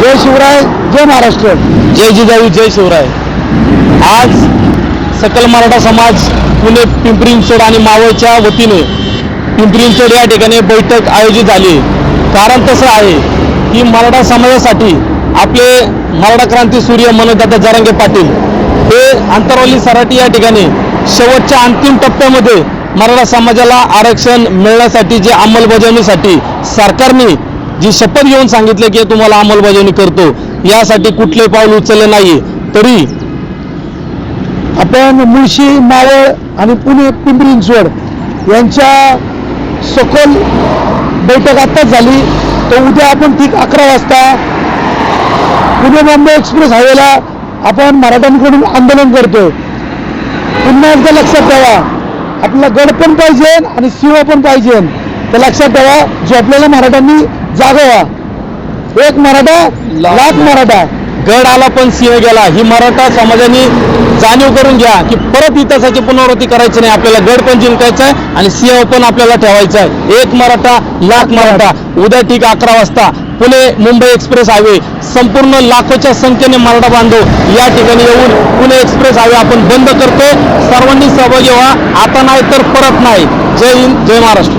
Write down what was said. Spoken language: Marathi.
जय शिवराय जय महाराष्ट्र. जय जिजाऊ जय शिवराय. आज सकल मराठा समाज पुणे पिंपरी चिंचवड आणि मावळच्या वतीने पिंपरी या ठिकाणी बैठक आयोजित झाली. कारण तसं आहे की मराठा समाजासाठी आपले मराठा क्रांती सूर्य मनोजदादा जरांगे पाटील हे अंतरवली सराटी या ठिकाणी शेवटच्या अंतिम टप्प्यामध्ये मराठा समाजाला आरक्षण मिळण्यासाठी जे अंमलबजावणीसाठी सरकारने जी शपथ घेऊन सांगितले की तुम्हाला अंमलबजावणी करतो यासाठी कुठले पाऊल उचलले नाही तरी आपण मुळशी मावळ आणि पुणे पिंपरी चिंचवड यांच्या सखोल बैठक आत्ताच झाली. तर उद्या आपण ठीक अकरा वाजता पुणे मुंबई एक्सप्रेस हायवेला आपण मराठ्यांकडून आंदोलन करतोय. पुन्हा एकदा लक्षात ठेवा आपला गड पण पाहिजे आणि सिंह पण पाहिजे. तर लक्षात ठेवा झोपलेल्या मराठ्यांनी जागवा एक मराठा लाख मराठा. गड आला पण सिंह गेला. ही मराठा समाजाने जाणीव करून घ्या की परत इतिहासाची पुनरावृत्ती करायची नाही. आपल्याला गड पण जिंकायचा आहे आणि सिंह पण आपल्याला ठेवायचा आहे. एक मराठा लाख मराठा. उद्या ठीक अकरा वाजता पुणे मुंबई एक्सप्रेस हायवे. संपूर्ण लाखोच्या संख्येने मराठा बांधव या ठिकाणी येऊन पुणे एक्सप्रेस हायवे आपण बंद करतो सर्वांनी सहभागी व्हा. आता नाही तर परत नाही. जय हिंद जय महाराष्ट्र.